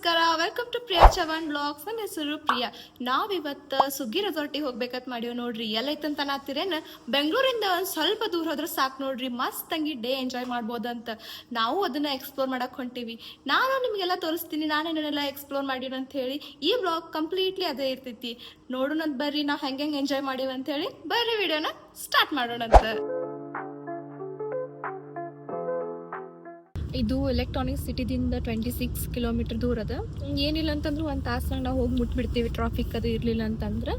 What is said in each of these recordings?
ನಮಸ್ಕಾರ. Welcome to Priya Chavan blogs ನನ್ನ ಹೆಸರು ಪ್ರಿಯಾ. ನಾವಿವತ್ತು ಸುಗ್ಗಿ ರೆಸಾರ್ಟಿಗೆ ಹೋಗ್ಬೇಕಂತ ಮಾಡೀವಿ ನೋಡ್ರಿ. ಎಲ್ಲೈತಂತ ನಾತಿರೇನು ಬೆಂಗಳೂರಿಂದ ಒಂದು ಸ್ವಲ್ಪ ದೂರ ಹೋದ್ರೆ ಸಾಕು ನೋಡ್ರಿ. ಮಸ್ತ್ ತಂಗಿ ಡೇ ಎಂಜಾಯ್ ಮಾಡ್ಬೋದಂತ. ನಾವು ಅದನ್ನ ಎಕ್ಸ್ಪ್ಲೋರ್ ಮಾಡಕ್ ಹೊಂಟೀವಿ. ನಾನು ನಿಮಗೆಲ್ಲ ತೋರಿಸ್ತೀನಿ. ನಾನೇನೆಲ್ಲ ಎಕ್ಸ್ಪ್ಲೋರ್ ಮಾಡೀನಿ ಅಂತ ಹೇಳಿ ಈ ಬ್ಲಾಗ್ ಕಂಪ್ಲೀಟ್ಲಿ ಅದೇ ಇರ್ತೈತಿ. ನೋಡೋಣಂತ ಬರ್ರಿ. ನಾವು ಹೆಂಗೆ ಹೆಂಗೆ ಎಂಜಾಯ್ ಮಾಡೀವಿ ಅಂತ ಹೇಳಿ ಬರ್ರಿ. ವಿಡಿಯೋನ ಸ್ಟಾರ್ಟ್ ಮಾಡೋಣಂತ. ಇದು ಎಲೆಕ್ಟ್ರಾನಿಕ್ ಸಿಟಿದಿಂದ ಟ್ವೆಂಟಿ ಸಿಕ್ಸ್ ಕಿಲೋಮೀಟರ್ ದೂರ ಅದ. ಏನಿಲ್ಲ ಅಂತಂದ್ರೆ ಒಂದು ತಾಸ್ನಾಗ ನಾವು ಹೋಗಿ ಮುಟ್ಬಿಡ್ತೀವಿ ಟ್ರಾಫಿಕ್ ಅದು ಇರಲಿಲ್ಲ ಅಂತಂದ್ರೆ.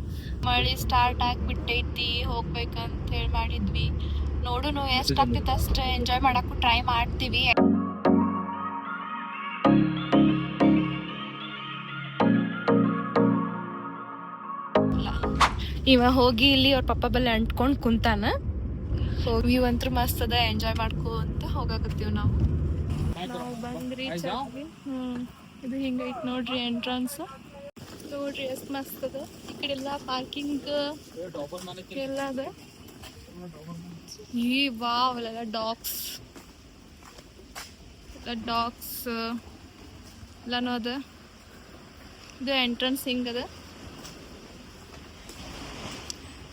ಮಳೆ ಸ್ಟಾರ್ಟ್ ಆಗಿಬಿಟ್ಟೈತಿ ಹೋಗ್ಬೇಕಂತ ಹೇಳಿ ಮಾಡಿದ್ವಿ. ನೋಡೋಣ ಎಷ್ಟು ಆಗ್ತೈತೆ ಅಷ್ಟು ಎಂಜಾಯ್ ಮಾಡೋಕ್ಕೂ ಟ್ರೈ ಮಾಡ್ತೀವಿ. ಇವ ಹೋಗಿ ಇಲ್ಲಿ ಅವ್ರ ಪಪ್ಪ ಬಲ್ಲಿ ಅಂಟ್ಕೊಂಡು ಕುಂತಾನ. ಹೋಗಿ ಅಂತೂ ಮಸ್ತ್ ಅದ ಎಂಜಾಯ್ ಮಾಡ್ಕೋ ಅಂತ ಹೋಗಾಕತ್ತೀವಿ ನಾವು. ನಾವು ರೀಚ್ ಆಗಿ ಹ್ಮ್. ಇದು ಹಿಂಗೈತ್ ನೋಡ್ರಿ ಎಂಟ್ರನ್ಸ್ ನೋಡ್ರಿ ಎಷ್ಟ್ ಮಸ್ತ್ ಅದ. ಈ ಕಡೆ ಎಲ್ಲ ಪಾರ್ಕಿಂಗ್ ಎಲ್ಲ ಅದ. ಈ ವಾವ್ ಎಲ್ಲ ಡಾಗ್ಸ್ ಎಲ್ಲ ಡಾಗ್ಸ್ ಎಲ್ಲನೂ ಅದ. ಇದು ಎಂಟ್ರನ್ಸ್ ಅದ?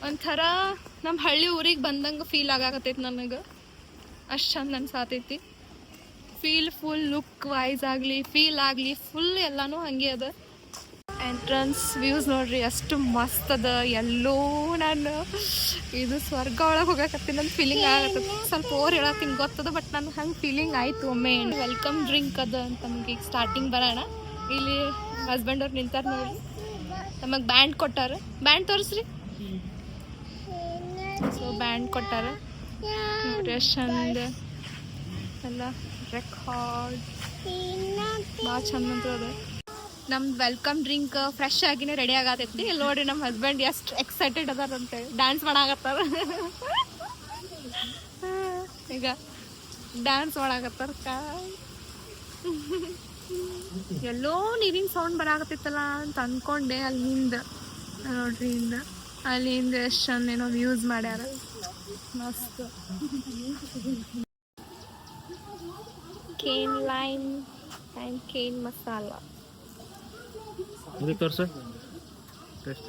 ಒಂಥರ ನಮ್ಮ ಹಳ್ಳಿ ಊರಿಗೆ ಬಂದಂಗೆ ಫೀಲ್ ಆಗಾಕತ್ತೈತಿ ನನಗೆ. ಅಷ್ಟು ಚಂದ ಅನ್ಸಾತೈತಿ. ಫೀಲ್ ಫುಲ್ ಲುಕ್ ವೈಸ್ ಆಗಲಿ ಫೀಲ್ ಆಗಲಿ ಫುಲ್ ಎಲ್ಲಾನು ಹಂಗೆ ಅದ. ಎಂಟ್ರನ್ಸ್ ವ್ಯೂಸ್ ನೋಡ್ರಿ, ಅಷ್ಟು ಮಸ್ತ್ ಅದ. ಎಲ್ಲೋ ನಾನು ಇದು ಸ್ವರ್ಗ ಒಳಗೆ ಹೋಗಕತ್ತೀನಿ ಅಂತ ಫೀಲಿಂಗ್ ಆಗತ್ತದ ಸ್ವಲ್ಪ ಓರ್ ಹೇಳತ್ತೀನಿ, ಗೊತ್ತದ ಬಟ್ ನನಗೆ ಹಂಗೆ ಫೀಲಿಂಗ್ ಆಯಿತು ಒಮ್ಮೆ. ವೆಲ್ಕಮ್ ಡ್ರಿಂಕ್ ಅದ ಅಂತ ನಮ್ಗೆ ಈಗ ಸ್ಟಾರ್ಟಿಂಗ್ ಬರೋಣ. ಇಲ್ಲಿ ಹಸ್ಬೆಂಡ್ ಅವ್ರು ನಿಂತಾರ ನೋಡಿ ನಮಗೆ ಬ್ಯಾಂಡ್ ಕೊಟ್ಟಾರ. ಬ್ಯಾಂಡ್ ತೋರಿಸ್ರಿ. ಸೊ ಬ್ಯಾಂಡ್ ಕೊಟ್ಟಾರ. ನೋಡ್ರಿ ಚಂದ ಎಲ್ಲ. ರೆಕಾರ್ಡ್ ಭಾಳ ಚಂದ ಅಂತ ಅದ ನಮ್ದು ವೆಲ್ಕಮ್ ಡ್ರಿಂಕ್ ಫ್ರೆಶ್ ಆಗಿನೇ ರೆಡಿ ಆಗತೈತಿ ಇಲ್ಲಿ ನೋಡ್ರಿ ನಮ್ಮ ಹಸ್ಬೆಂಡ್ ಎಷ್ಟು ಎಕ್ಸೈಟೆಡ್ ಅದಾರಂತೆ ಅಂತೇಳಿ ಡ್ಯಾನ್ಸ್ ಮಾಡಾಕತ್ತಾರ. ಈಗ ಡ್ಯಾನ್ಸ್ ಮಾಡಾಕತ್ತಾರ ಕಾಯ್ ಎಲ್ಲೋ ನೀರಿನ ಸೌಂಡ್ ಬರಾಕತ್ತಿತ್ತಲ್ಲ ಅಂತ ಅನ್ಕೊಂಡೆ ಅಲ್ಲಿಂದ. ನೋಡ್ರಿ ಇಂದ ಅಲ್ಲಿಂದ ಎಷ್ಟು ಚಂದ ಏನೋ ಯೂಸ್ ಮಾಡ್ಯಾರ. ಮಸ್ತ್. Cane lime and cane masala ಇದು ತೋರ್ಸು ಟೆಸ್ಟ್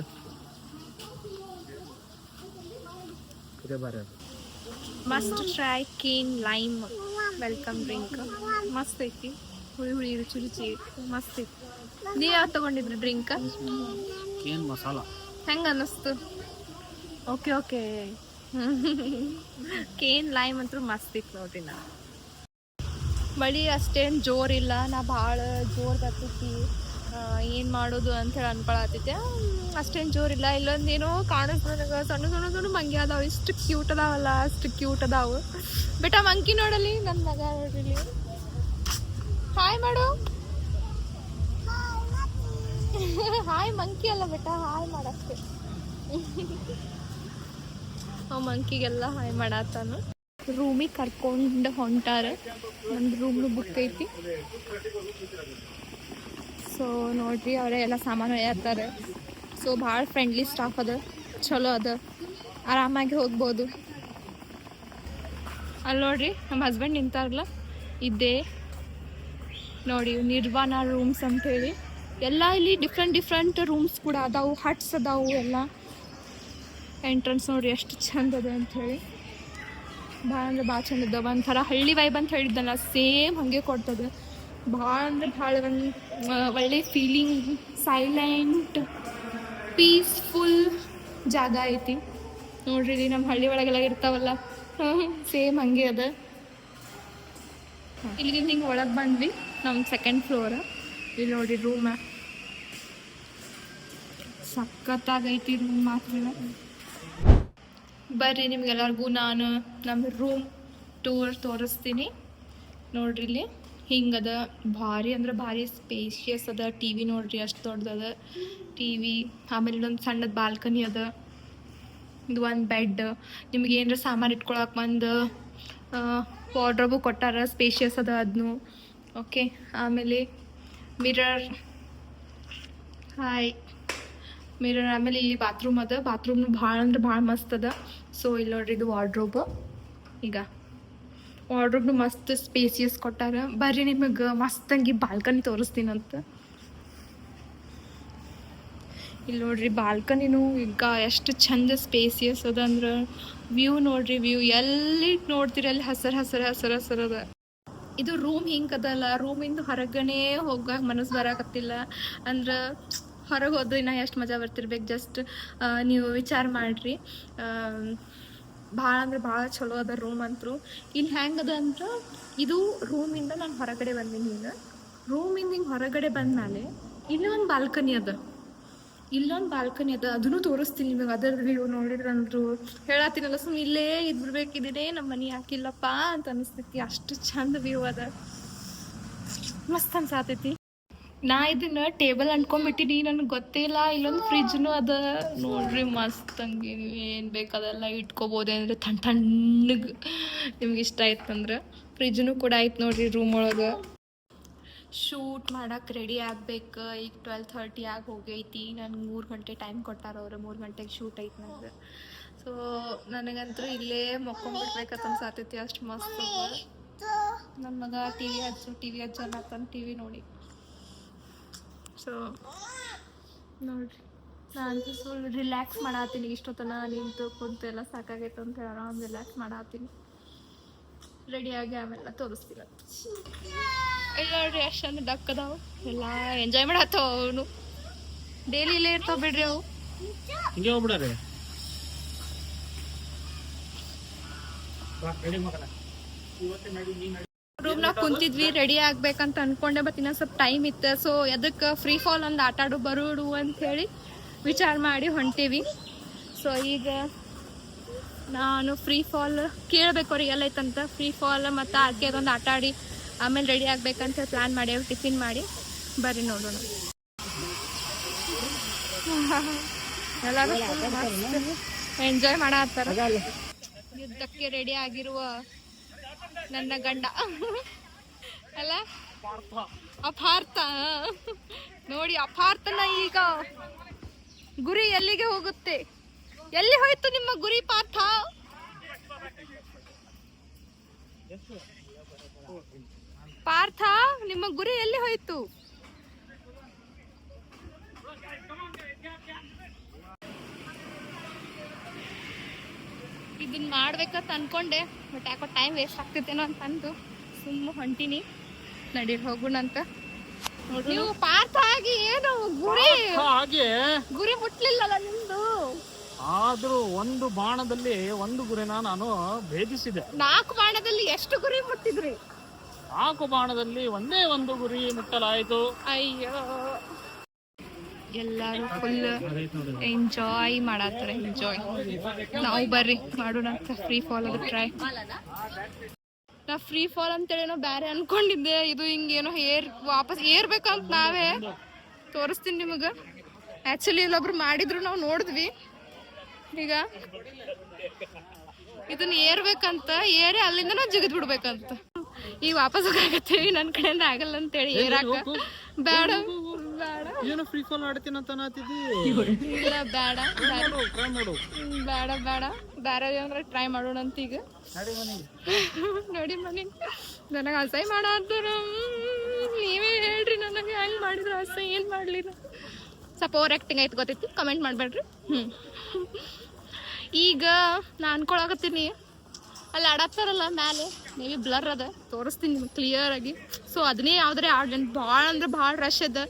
ಇದೇ ಬಾರಿ ಅದು must try cane lime welcome drink ಮಸ್ತ್ ಐತಿ ಹುಳಿ ಹುಳಿ ರುಚಿ ರುಚಿ. ಮಸ್ತ್ ಐತಿ ನೀವು ಯಾವ್ದು ತಗೊಂಡಿದ್ರಿ ಡ್ರಿಂಕ್ ಕೇನ್ ಮಸಾಲ ಹೆಂಗ ಅನ್ನಿಸ್ತು? ಓಕೆ ಓಕೆ ಕೇನ್ ಲೈಮ್ ಅಂತೂ ಮಸ್ತ್ ಇತ್ತು ನೋಡ್ರಿ ನಾ. ಮಳಿ ಅಷ್ಟೇನು ಜೋರಿಲ್ಲ ನಾ ಭಾಳ ಜೋರು ಬರ್ತೈತಿ ಏನು ಮಾಡೋದು ಅಂತ ಹೇಳಿ ಅನ್ಕೊಳತೈತೆ. ಅಷ್ಟೇನು ಜೋರಿಲ್ಲ ಇಲ್ಲೊಂದು ಏನೋ ನನಗೆ, ಸಣ್ಣ ಸಣ್ಣ ಸಣ್ಣ ಮಂಗಿ ಅದಾವ, ಇಷ್ಟು ಕ್ಯೂಟ್ ಅದಾವಲ್ಲ, ಅಷ್ಟು ಕ್ಯೂಟ್ ಅದಾವು. ಬೆಟ್ಟ ಮಂಕಿ ನೋಡಲಿ ನನ್ನ ಮಗ ನೋಡಲಿ ಹಾಯ್ ಮಾಡು. ಹಾಯ್ ಮಂಕಿ ಅಲ್ಲ ಬೆಟ್ಟ ಹಾಯ್ ಮಾಡಕ್ಕೆ. ಅವ್ ಮಂಕಿಗೆಲ್ಲ ಹಾಯ್ ಮಾಡತ್ತಾನು ರೂಮಿಗೆ ಕರ್ಕೊಂಡು ಹೊಂಟಾರ. ಒಂದು ರೂಮ್ನು ಬುಕ್ ಐತಿ. ಸೊ ನೋಡ್ರಿ, ಅವರೇ ಎಲ್ಲ ಸಾಮಾನು ಹೇಳ್ತಾರೆ ಸೊ ಭಾಳ ಫ್ರೆಂಡ್ಲಿ ಸ್ಟಾಫ್ ಅದ. ಚಲೋ ಅದ. ಆರಾಮಾಗಿ ಹೋಗ್ಬೋದು. ಅಲ್ಲಿ ನೋಡ್ರಿ ನಮ್ಮ ಹಸ್ಬೆಂಡ್ ನಿಂತಾರಲ್ಲ? ಇದ್ದೇ ನೋಡಿ, ನಿರ್ವಾಣ ರೂಮ್ಸ್ ಅಂತೇಳಿ. ಎಲ್ಲ ಇಲ್ಲಿ ಡಿಫ್ರೆಂಟ್ ಡಿಫ್ರೆಂಟ್ ರೂಮ್ಸ್ ಕೂಡ ಅದಾವು. ಹಟ್ಸ್ ಅದಾವು ಎಲ್ಲ. ಎಂಟ್ರೆನ್ಸ್ ನೋಡಿ ಎಷ್ಟು ಚಂದ ಅದ ಅಂಥೇಳಿ ಭಾಳ ಅಂದ್ರೆ ಭಾಳ ಚಂದ ಒಂಥರ ಹಳ್ಳಿ ವೈಬ್ ಅಂತ ಹೇಳಿದ್ದಲ್ಲ ಸೇಮ್ ಹಾಗೆ ಕೊಡ್ತದೆ. ಭಾಳ ಅಂದ್ರೆ ಭಾಳ ಒಂದು ಒಳ್ಳೆ ಫೀಲಿಂಗ್ ಸೈಲೆಂಟ್ ಪೀಸ್ಫುಲ್ ಜಾಗ ಐತಿ. ನೋಡ್ರಿ ನಮ್ಮ ಹಳ್ಳಿ ಒಳಗೆಲ್ಲ ಇರ್ತಾವಲ್ಲ ಸೇಮ್ ಹಂಗೆ ಅದ. ಇಲ್ಲಿಗೆ ಹಿಂಗೆ ಒಳಗೆ ಬಂದ್ವಿ ನಮ್ಮ ಸೆಕೆಂಡ್ ಫ್ಲೋರ್ ಇಲ್ಲಿ ನೋಡಿ ರೂಮ್ ಸಖತ್ತಾಗೈತಿ ರೂಮ್ ಮಾತ್ರ. ಬರ್ರಿ ನಿಮ್ಗೆಲ್ಲರಿಗೂ ನಾನು ನಮ್ಮ ರೂಮ್ ಟೂರ್ ತೋರಿಸ್ತೀನಿ. ನೋಡ್ರಿ ಇಲ್ಲಿ. ಹಿಂಗದ ಭಾರಿ ಅಂದ್ರೆ ಭಾರಿ ಸ್ಪೇಷಿಯಸ್ ಅದ. ಟಿ ವಿ ನೋಡ್ರಿ ಅಷ್ಟು ದೊಡ್ಡದದ ಟಿ ವಿ ಆಮೇಲೆ ಇಲ್ಲೊಂದು ಸಣ್ಣದ ಬಾಲ್ಕನಿ ಅದ. ಇದು ಒಂದು ಬೆಡ್ ನಿಮ್ಗೆ ಏನಾರ ಸಾಮಾನು ಇಟ್ಕೊಳಕ್ಕೆ ಒಂದು ವಾರ್ಡ್ರೋಬು ಕೊಟ್ಟಾರ ಸ್ಪೇಷಿಯಸ್ ಅದ ಅದನ್ನು ಓಕೆ ಆಮೇಲೆ ಮಿರರ್ ಹಾಯ್ ಮಿರರ್ ಆಮೇಲೆ ಇಲ್ಲಿ ಬಾತ್ರೂಮ್ ಅದ. ಬಾತ್ರೂಮ್ ಭಾಳ ಅಂದ್ರೆ ಭಾಳ ಮಸ್ತ್ ಅದ. ಸೊ ಇಲ್ಲಿ ನೋಡ್ರಿ ಇದು ವಾರ್ಡ್ರೋಬ್ ಈಗ ವಾರ್ಡ್ರೋಬ್ನು ಮಸ್ತ್ ಸ್ಪೇಸಿಯಸ್ ಕೊಟ್ಟಾರ. ಬರ್ರಿ ನಿಮಗೆ ಮಸ್ತಂಗಿ ಬಾಲ್ಕನಿ ತೋರಿಸ್ತೀನಂತ. ಇಲ್ಲಿ ನೋಡ್ರಿ ಬಾಲ್ಕನಿನೂ ಈಗ ಎಷ್ಟು ಚಂದ ಸ್ಪೇಸಿಯಸ್ ಅದ ಅಂದ್ರೆ ವ್ಯೂ ನೋಡ್ರಿ ವ್ಯೂ ಎಲ್ಲಿ ನೋಡ್ತೀರಿ, ಅಲ್ಲಿ ಹಸರ್ ಹಸರ್ ಹಸರ್ ಹಸರ್ ಅದ. ಇದು ರೂಮ್ ಹಿಂಗೆ ಅದಲ್ಲ ರೂಮಿಂದ ಹೊರಗನೇ ಹೋಗ ಮನಸ್ಸು ಬರಾಕತ್ತಿಲ್ಲ. ಅಂದ್ರೆ ಹೊರಗೆ ಹೋದ್ರೆ ಇನ್ನ ಎಷ್ಟು ಮಜಾ ಬರ್ತಿರ್ಬೇಕು ಜಸ್ಟ್ ನೀವು ವಿಚಾರ ಮಾಡಿರಿ. ಭಾಳ ಅಂದ್ರೆ ಭಾಳ ಚಲೋ ಅದ ರೂಮ್ ಅಂತೂ. ಇಲ್ಲಿ ಹೆಂಗದ ಅಂದ್ರೆ, ಇದು ರೂಮಿಂದ ನಾನು ಹೊರಗಡೆ ಬಂದೀನಿ ಈಗ. ರೂಮಿಂದ ಹಿಂಗೆ ಹೊರಗಡೆ ಬಂದಮೇಲೆ ಇಲ್ಲಿ ಒಂದು ಬಾಲ್ಕನಿ ಅದ. ಇಲ್ಲೊಂದು ಬಾಲ್ಕನಿ ಅದ. ಅದನ್ನು ತೋರಿಸ್ತೀನಿ ನಿಮಗೆ. ಅದರ ವ್ಯೂ ನೋಡಿದ್ರಂದ್ರು ಹೇಳತ್ತೀನಲ್ಲ, ಸುಮ್ ಇಲ್ಲೇ ಇದ್ಬಿಡ್ಬೇಕಿದ್ರೆ ನಮ್ಮ ಮನೆ ಹಾಕಿಲ್ಲಪ್ಪ ಅಂತ ಅನಿಸ್ತೈತಿ. ಅಷ್ಟು ಚಂದ ವ್ಯೂ ಅದ. ಮಸ್ತ್ ಅನ್ಸಾತೈತಿ. ನಾ ಇದನ್ನ ಟೇಬಲ್ ಅಂದ್ಕೊಂಡ್ಬಿಟ್ಟಿನಿ ನನಗೆ ಗೊತ್ತೇ ಇಲ್ಲ. ಇಲ್ಲೊಂದು ಫ್ರಿಜ್ನು ಅದ. ನೋಡ್ರಿ ಮಸ್ತ್ ಹಂಗೆ ಏನು ಬೇಕಾದೆಲ್ಲ ಇಟ್ಕೋಬೋದು ಅಂದ್ರೆ ತಣ್ಣ ತಣ್ಣಗೆ ನಿಮ್ಗೆ ಇಷ್ಟ ಆಯ್ತಂದ್ರೆ. ಫ್ರಿಜ್ನು ಕೂಡ ಆಯ್ತು ನೋಡ್ರಿ ರೂಮ್ ಒಳಗೆ. ಶೂಟ್ ಮಾಡಕ್ಕೆ ರೆಡಿ ಆಗ್ಬೇಕು. ಈಗ ಟ್ವೆಲ್ ಥರ್ಟಿ ಆಗಿ ಹೋಗೈತಿ. ನನಗೆ ಮೂರು ಗಂಟೆ ಟೈಮ್ ಕೊಟ್ಟಾರ ಅವ್ರು. ಮೂರು ಗಂಟೆಗೆ ಶೂಟ್ ಐತಿ ನಂದು. ಸೊ ನನಗಂತೂ ಇಲ್ಲೇ ಮಕ್ಕೊಂಡ್ಬಿಡ್ಬೇಕಂತ ಅನ್ಸಾತೈತಿ ಅಷ್ಟು ಮಸ್ತ್ ನನ್ನ ಮಗ ಟಿ ವಿ ಹಚ್ಚು ಟಿ ವಿ ಹಚ್ಚಲ್ಲ ಟಿ ವಿ ನೋಡಿ. ಸೊ ನೋಡ್ರಿ. ನಾನು ಫುಲ್ ರಿಲ್ಯಾಕ್ಸ್ ಮಾಡತ್ತೀನಿ ಇಷ್ಟೊತ್ತನ ನಿಂತು ಕುಂತು ಎಲ್ಲ ಸಾಕಾಗೈತೆ ಅಂತ ಹೇಳಿ ಆರಾಮ್ ರಿಲ್ಯಾಕ್ಸ್ ಮಾಡತ್ತೀನಿ ರೆಡಿಯಾಗಿ ಆಮೇಲೆ ತೋರಿಸ್ತೀನಿ ಇಲ್ಲ ನೋಡ್ರಿ ಎಷ್ಟು ಚಂದ ಡಕ್ ಅದಾವ ಎಲ್ಲ ಎಂಜಾಯ್ ಮಾಡತ್ತವ ಅವನು. ಡೈಲಿ ಇಲ್ಲೇ ಇರ್ತಾವ ಬಿಡ್ರಿ ಅವು. ಹಿಂಗೆ ಹೋಗ್ಬಿಡ್ರಿ. ಇವತ್ತೇ ಮಾಡಿ ನೀ ನಡಿ ರೂಮ್ನಾಗ ಕುಂತಿದ್ವಿ ರೆಡಿ ಆಗ್ಬೇಕಂತ ಅನ್ಕೊಂಡೆ ಬಟ್ ಇನ್ನೊಂದ್ ಸ್ವಲ್ಪ ಟೈಮ್ ಇತ್ತು. ಸೊ ಅದಕ್ಕೆ ಫ್ರೀ ಫಾಲ್ ಒಂದು ಆಟ ಆಡು ಬರೋಡು ಅಂತ ಹೇಳಿ ವಿಚಾರ ಮಾಡಿ ಹೊಂಟೀವಿ. ಸೊ ಈಗ ನಾನು ಫ್ರೀ ಫಾಲ್ ಕೇಳಬೇಕು ಅವ್ರಿಗೆ ಎಲ್ಲ ಐತಂತ ಫ್ರೀ ಫಾಲ್ ಮತ್ತು ಅದಕ್ಕೆ ಅದೊಂದು ಆಟ ಆಡಿ ಆಮೇಲೆ ರೆಡಿ ಆಗ್ಬೇಕಂತ ಪ್ಲ್ಯಾನ್ ಅವ್ರು ಟಿಫಿನ್ ಮಾಡಿ ಬರ್ರಿ ನೋಡೋಣ. ಎಲ್ಲರೂ ಎಂಜಾಯ್ ಮಾಡತ್ತಾರ. ಯುದ್ಧಕ್ಕೆ ರೆಡಿ ಆಗಿರುವ ನನ್ನ ಗಂಡ. ಅಲ್ಲ? ಅಪಾರ್ಥ. ನೋಡಿ, ಅಪಾರ್ಥನ ಈಗ ಗುರಿ ಎಲ್ಲಿಗೆ ಹೋಗುತ್ತೆ? ಎಲ್ಲಿ ಹೋಯ್ತು ನಿಮ್ಮ ಗುರಿ ಪಾರ್ಥ? ಪಾರ್ಥ, ನಿಮ್ಮ ಗುರಿ ಎಲ್ಲಿ ಹೋಯ್ತು? ಇದನ್ನ ಮಾಡ್ಬೇಕಂತ ಅನ್ಕೊಂಡೆ ಬಟ್ ಯಾಕೋ ಟೈಮ್ ವೇಸ್ಟ್ ಆಗ್ತೈತೇನೋ ಅಂತ ಅಂದು ಸುಮ್ಮ ಹೊಂಟಿನಿ. ನಡಿ ಹೋಗುಣಂತ ನೀವು ಪಾರ್ಥ ಆಗಿ ಏನು ಗುರಿ ಹಾಗೆ ಗುರಿ ಮುಟ್ಲಿಲ್ಲಲ್ಲ ನಿಮ್ದು? ಆದ್ರೂ ಒಂದು ಬಾಣದಲ್ಲಿ ಒಂದು ಗುರಿನ ನಾನು ಭೇದಿಸಿದೆ. ನಾಲ್ಕು ಬಾಣದಲ್ಲಿ ಎಷ್ಟು ಗುರಿ ಮುಟ್ಟಿದ್ರಿ? ನಾಲ್ಕು ಬಾಣದಲ್ಲಿ ಒಂದೇ ಒಂದು ಗುರಿ ಮುಟ್ಟಲಾಯಿತು. ಅಯ್ಯೋ. ಎಲ್ಲರೂ ಫುಲ್ ಎಂಜಾಯ್ ಮಾಡತ್ತಾರೆ ಎಂಜಾಯ್ ನಾವು ಬರ್ರಿ, ಮಾಡೋಣ ಫ್ರೀ ಫಾಲ್ ಅದು ಟ್ರೈ ನಾ ಫ್ರೀ ಫಾಲ್ ಅಂತೇಳಿ ಬೇರೆ ಅನ್ಕೊಂಡಿದ್ದೆ, ಇದು ಹಿಂಗೇನೋ ಏರ್, ವಾಪಸ್ ಏರ್ಬೇಕಂತ ನಾವೇ ತೋರಿಸ್ತೀನಿ ನಿಮಗೆ. ಆ್ಯಕ್ಚುಲಿ ಇಲ್ಲೊಬ್ರು ಮಾಡಿದ್ರು, ನಾವು ನೋಡಿದ್ವಿ. ಈಗ ಇದನ್ನ ಏರ್ಬೇಕಂತ, ಏರಿ ಅಲ್ಲಿಂದ ನಾವು ಜಿಗಿದ್ ಬಿಡ್ಬೇಕಂತ. ಈಗ ವಾಪಸ್ ಹೋಗಾಕತ್ತೀವಿ ನನ್ನ ಕಡೆಯಿಂದ ಆಗಲ್ಲ ಅಂತೇಳಿ ಏರಾಕ. ಬೇಡ. ಬೇಡ. ಏನು ಫ್ರೀ ಫಾಲ್ ಆಡ್ತೀನಿ ಅಂತ ಅನ್ನತ್ತಿದ್ದಿ ಇಲ್ಲ ಬೇಡ ಬೇಡ. ಟ್ರೈ ಮಾಡು. ಬೇಡ ಬೇಡ. ಬೇರೆ ಅಂದ್ರೆ ಟ್ರೈ ಮಾಡೋಣ ಅಂತ ಈಗ ನಡಿ ಮನೆಗೆ ನೋಡಿ ಮನೆ. ನನಗೆ ಅಸಹ್ಯ ಮಾಡೋದು ನೀವೇ ಹೇಳ್ರಿ ನನಗೆ. ಹೆಂಗೆ ಮಾಡಿದ್ರು ಅಸಹ್ಯ ಏನು ಮಾಡಲಿ ಸ್ವಲ್ಪ ಓವರ್ ಆ್ಯಕ್ಟಿಂಗ್ ಆಯ್ತು ಗೊತ್ತೈತಿ ಕಮೆಂಟ್ ಮಾಡಬೇಡ್ರಿ. ಹ್ಞೂ ಈಗ ನಾ ಅನ್ಕೊಳಕತ್ತೀನಿ. ಅಲ್ಲಿ ಆಡತ್ತಾರಲ್ಲ ಮ್ಯಾಲೆ. ಮೇಬಿ ಬ್ಲರ್ ಅದ. ತೋರಿಸ್ತೀನಿ ನಿಮ್ಗೆ ಕ್ಲಿಯರ್ ಆಗಿ. ಸೊ ಅದನ್ನೇ ಯಾವ್ದಾರೆ ಆಡ್ಲಿ. ಭಾಳ ಅಂದ್ರೆ ಭಾಳ ರಶ್ ಅದ.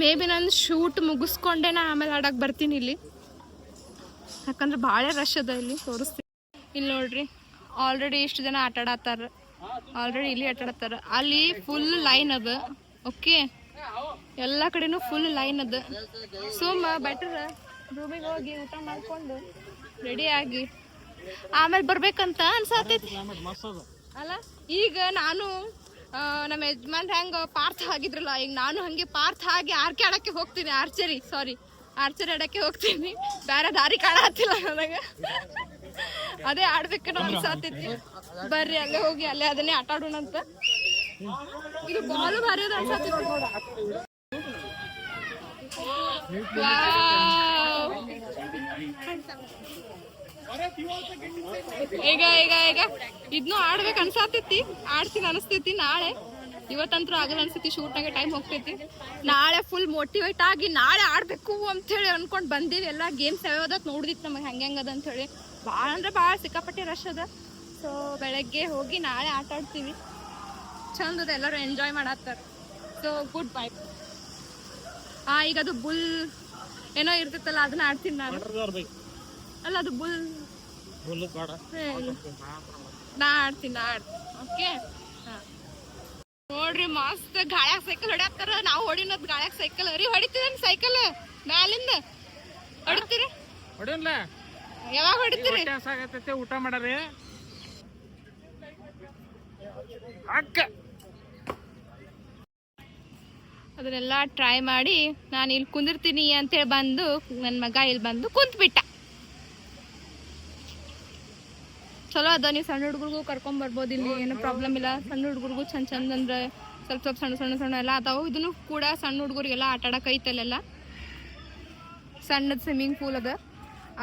ಮೇ ಬಿ ನಾನು ಶೂಟ್ ಮುಗಿಸ್ಕೊಂಡೆ ನಾ ಆಮೇಲೆ ಆಡಕ್ಕೆ ಬರ್ತೀನಿ ಇಲ್ಲಿ. ಯಾಕಂದ್ರೆ ಭಾಳ ರಶ್ ಅದ ಇಲ್ಲಿ ತೋರಿಸ್ತೀನಿ. ಇಲ್ಲಿ ನೋಡ್ರಿ ಆಲ್ರೆಡಿ ಇಷ್ಟು ಜನ ಆಟ ಆಡತ್ತಾರ. ಆಲ್ರೆಡಿ ಇಲ್ಲಿ ಆಟ ಆಡತ್ತಾರ. ಅಲ್ಲಿ ಫುಲ್ ಲೈನ್ ಅದ ಓಕೆ ಎಲ್ಲ ಕಡೆನೂ ಫುಲ್ ಲೈನ್ ಅದ. ಸುಮ್ಮ ಬೆಟರ್ ರೂಮಿಗೆ ಹೋಗಿ ಊಟ ಮಾಡ್ಕೊಂಡು ರೆಡಿ ಆಗಿ. ಆಮೇಲೆ ಬರ್ಬೇಕಂತ ಅನ್ಸತ್ತೈತಿ ಅಲ್ಲ ಈಗ ನಾನು ನಮ್ಮ ಯಜಮಾನ್ ಹೆಂಗ ಪಾರ್ಥ ಆಗಿದ್ರಲ್ಲ, ಈಗ ನಾನು ಹಂಗೆ ಪಾರ್ಥ ಆಗಿ ಆರ್ಕೆ ಆಡಕ್ಕೆ ಹೋಗ್ತೀನಿ ಆರ್ಚರಿ ಸಾರಿ ಆರ್ಚರಿ ಆಡಕ್ಕೆ ಹೋಗ್ತೀನಿ. ಬೇರೆ ದಾರಿ ಕಾಣತ್ತಿಲ್ಲ ನನಗೆ. ಅದೇ ಆಡ್ಬೇಕನ್ನೋ ಅನ್ಸಾತೈತಿ ಬರ್ರಿ, ಅಲ್ಲೇ ಹೋಗಿ, ಅಲ್ಲೇ ಅದನ್ನೇ ಆಟ ಆಡೋಣಂತ. ಇದು ಬಾಲು ಭಾರಿ. ಈಗ ಈಗ ಈಗ. ಇದನ್ನು ಆಡ್ಬೇಕು ಅನ್ಸಾತೈತಿ. ಆಡ್ತೀನಿ ಅನಿಸ್ತೈತಿ ನಾಳೆ. ಇವತ್ತಂತೂ ಆಗಲ್ಲ ಅನ್ಸತಿ ಶೂಟ್ನಾಗೆ ಟೈಮ್ ಹೋಗ್ತೈತಿ. ನಾಳೆ ಫುಲ್ ಮೋಟಿವೇಟ್ ಆಗಿ ನಾಳೆ ಆಡಬೇಕು ಅಂತೇಳಿ ಅನ್ಕೊಂಡು ಬಂದೀವಿ. ಎಲ್ಲ ಗೇಮ್ಸ್ ಯಾವ್ಯಾವ್ದು ನೋಡಿದಿತ್ತು ನಮಗೆ ಹೆಂಗೆ ಹೆಂಗದ ಅಂಥೇಳಿ ಭಾಳ ಅಂದ್ರೆ ಭಾಳ ಸಿಕ್ಕಾಪಟ್ಟೆ ರಶ್ ಅದ. ಸೊ ಬೆಳಗ್ಗೆ ಹೋಗಿ ನಾಳೆ ಆಟ ಆಡ್ತೀವಿ. ಚಂದ ಅದ ಎಲ್ಲರೂ ಎಂಜಾಯ್ ಮಾಡತ್ತಾರ. ಸೊ ಗುಡ್ ಬೈ ಹಾಂ ಈಗ ಅದು ಬುಲ್ ಏನೋ ಇರ್ತೈತಲ್ಲ ಅದನ್ನ ಆಡ್ತೀನಿ ನಾನು. ಅಲ್ಲ ಅದು ಬುಲ್ ನಾ ಆಡ್ತೀನಿ ನಾ ಆಡ್ತೀನಿ. ಓಕೆ ನೋಡ್ರಿ ಮಸ್ತ್ ಗಾಳ್ಯಾಗ ಸೈಕಲ್ ಹೊಡ್ಯಾಕ್ತಾರ ನಾವು ಹೊಡಿನದ್ ಗಾಳ್ಯಾಗ ಸೈಕಲ್ ರೀ ಹೊಡಿತೀರೇನ್ ಸೈಕಲ್ ಮ್ಯಾಲಿಂದ? ಹೊಡಿತೀರಿ? ಹೊಡಿಯಲ್ಲ ಯಾವಾಗ ಹೊಡಿತೀರಿ? ಊಟ ಮಾಡರಿ. ಅಕ್ಕ. ಅದನ್ನೆಲ್ಲ ಟ್ರೈ ಮಾಡಿ ನಾನು ಇಲ್ಲಿ ಕುಂದಿರ್ತೀನಿ ಅಂತೇಳಿ ಬಂದು ನನ್ನ ಮಗ ಇಲ್ಲಿ ಬಂದು ಕುಂತ್ಬಿಟ್ಟ. ಚಲೋ ಅದ, ನೀವು ಸಣ್ಣ ಹುಡುಗರಿಗೂ ಕರ್ಕೊಂಡ್ ಬರ್ಬೋದು ಇಲ್ಲಿ, ಏನು ಪ್ರಾಬ್ಲಮ್ ಇಲ್ಲ. ಸಣ್ಣ ಹುಡುಗರಿಗೂ ಚಂದ ಚಂದ ಅಂದ್ರೆ ಸ್ವಲ್ಪ ಸ್ವಲ್ಪ ಸಣ್ಣ ಸಣ್ಣ ಸಣ್ಣ ಎಲ್ಲ ಅದಾವು. ಇದನ್ನು ಕೂಡ ಸಣ್ಣ ಹುಡುಗರಿಗೆಲ್ಲ ಆಟ ಆಡಕ್ಕೆ ಐತಲ್ಲೆಲ್ಲ ಸಣ್ಣದ ಸ್ವಿಮ್ಮಿಂಗ್ ಪೂಲ್ ಅದ.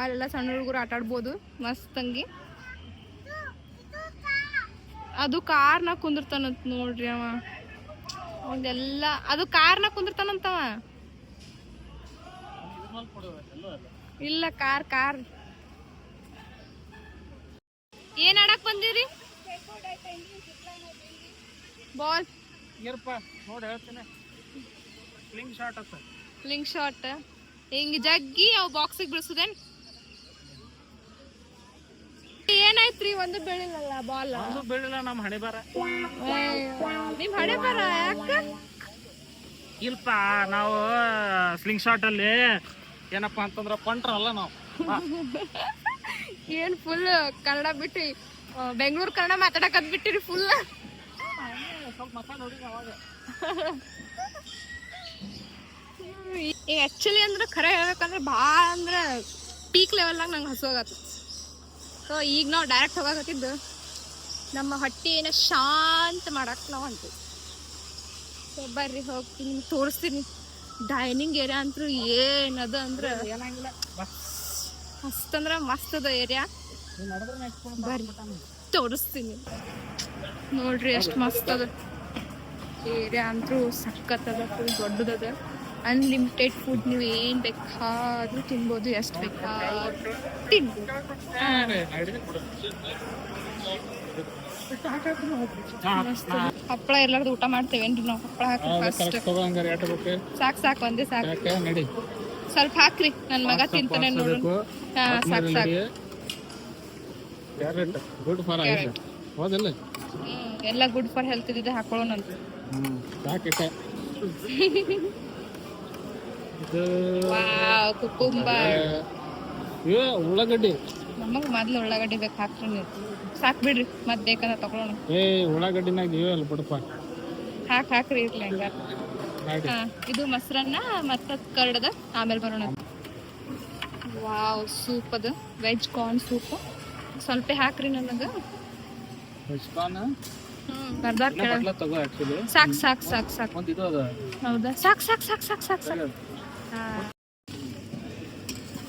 ಅಲ್ಲೆಲ್ಲ ಸಣ್ಣ ಹುಡುಗರು ಆಟ ಆಡ್ಬೋದು ಮಸ್ತಂಗಿ ಅದು ಕಾರ್ನಾಗ ಕುಂದಿರ್ತಾನಂತ ನೋಡ್ರಿ ಅವ. ಒಂದೆಲ್ಲ ಅದು ಕಾರ್ನಾಗ ಕುಂದಿರ್ತಾನಂತವ. ಇಲ್ಲ, ಕಾರ್ ಕಾರ್. ಏನ್ ಆಡಕ್ ಬಂದಿರಿ? ಬಾಲ್. ಇರಪ್ಪ ನೋಡಿ ಹೇಳ್ತೀನಿ. ಸ್ಲಿಂಗ್ ಶಾಟ್ ಅಂತ ಲಿಂಕ್ ಶಾಟ್ ಹಿಂಗ್ ಜಗ್ಗಿ ಅವ್ ಬಾಕ್ಸಿಗೆ ಬಿಡಿಸುದೇನ್ ಏನಾಯ್ತ್ರಿ ಒಂದು ಬೆಳಿಲ್ಲ ಬಾಲ್ ಒಂದು ಬೀಳಿಲ್ಲ ನಮ್ಮ ಹಣೆ ಬರ ನಿಮ್ ಹಣೆ ಬರ ಯಾಕ? ಇಲ್ಪ ನಾವು ಸ್ಲಿಂಗ್ ಶಾಟ್ ಅಲ್ಲಿ ಏನಪ್ಪಾ ಅಂತಂದ್ರ ಪಂಟ್ರಲ್ಲ ನಾವು. ಏನ್ ಫುಲ್ ಕನ್ನಡ ಬಿಟ್ಟು ಬೆಂಗಳೂರು ಕನ್ನಡ ಮಾತಾಡಕದ್ ಬಿಟ್ಟಿರಿ ಫುಲ್ ಈಗ ಆ್ಯಕ್ಚುಲಿ ಅಂದ್ರೆ ಖರೆ ಹೇಳ್ಬೇಕಂದ್ರೆ ಭಾಳ ಅಂದ್ರೆ ಪೀಕ್ ಲೆವೆಲ್ನಾಗ ನಂಗೆ ಹಸುವಾಗತ್ತ ಸೊ ಈಗ ನಾವು ಡೈರೆಕ್ಟ್ ಹೋಗಾಕತ್ತಿದ್ದು ನಮ್ಮ ಹೊಟ್ಟೆನ ಶಾಂತ ಮಾಡಕ್ಕೆ ನಾವು ಅಂತೀವಿ ಸೊ ಬರ್ರಿ ಹೋಗ್ತೀನಿ ತೋರಿಸ್ತೀನಿ. ಡೈನಿಂಗ್ ಏರಿಯಾ ಅಂತೂ ಏನದು ಅಂದ್ರೆ ಮಸ್ತ್ ಅಂದ್ರೆ ಮಸ್ತ್ ಅದ ಏರಿಯಾ ಬರ್ರಿ. ತೋರಿಸ್ತೀನಿ. ನೋಡ್ರಿ ಎಷ್ಟು ಮಸ್ತ್ ಅದ. ಏರಿಯಾ ಅಂತೂ ಸಖತ್ತದ ಫುಲ್ ದೊಡ್ಡದದ. ಅನ್ಲಿಮಿಟೆಡ್ ಫುಡ್ ನೀವು ಏನು ಬೇಕಾದ್ರೂ ತಿನ್ಬೋದು ಎಷ್ಟು ಬೇಕಾದ್ರೂ ತಿನ್ಬೋದು. ಅದ. ಹಪ್ಪಳ ಎಲ್ಲಾರ್ದು ಊಟ ಮಾಡ್ತೇವೇನ್ರಿ ನಾವು? ಹಪ್ಪಳ ಹಾಕಿ ಸಾಕು ಸಾಕು ಒಂದೇ ಸಾಕು. ಸ್ವಲ್ಪ ಹಾಕ್ರಿ. ನನ್ನ ಮಗ ತಿಂತಾನೆ ನೋಡು. ಹಾ ಸಾಕು ಸಾಕು. Carrot good for Carrot. ಹೌದಲ್ಲ? ಎಲ್ಲ ಗುಡ್ ಫಾರ್ ಹೆಲ್ತ್ ಇದೆ ಹಾಕೊಳ್ಳೋಣಿ ಸಾಕಿಟ್ಟ ಇದು ವಾವ್ ಕುಕುಂಬರ್ ಇವ ಉಳ್ಳಾಗಡ್ಡಿ. ನಮಗ್ ಮೊದ್ಲು ಉಳ್ಳಾಗಡ್ಡಿ ಬೇಕು ಹಾಕ್ರಿ ನೀವು. ಸಾಕ್ ಬಿಡ್ರಿ ಮತ್ ಬೇಕಂದ್ರೆ ತಗೊಳ್ಳೋಣ. ಏ ಉಳ್ಳಾಗಡ್ಡಿನಾಗ ಇವೆ ಅಲ್ಲ ಬಿಡಪ್ಪ. ಹಾಕ್ ಹಾಕ್ರಿ ಇರ್ಲಿ ಹಂಗ ಮಾಡಿ ಹಾ ಇದು ಮೊಸರನ್ನ ಮತ್ತ ಕರ್ಡದ ಆಮೇಲೆ ಬರೋಣ. ವಾವ್ ಸೂಪ್ ಅದು. ವೆಜ್ ಕಾರ್ನ್ ಸೂಪ್ ಸ್ವಲ್ಪ ಹಾಕ್ರಿ ನನಗ. ಪನ್ನೀರ್ ಬರ್ದಾರ್ ಕೆಳಗ. ತಗೋ ಆಕ್ಚುಲಿ ಸಾಕ್ ಸಾಕ್ ಸಾಕ್ ಸಾಕ್. ಒಂದ್ ಇದು ಅದ. ಹೌದಾ? ಸಾಕ್ ಸಾಕ್ ಸಾಕ್ ಸಾಕ್ ಸಾಕ್ ಸಾಕ್. ಹಾ.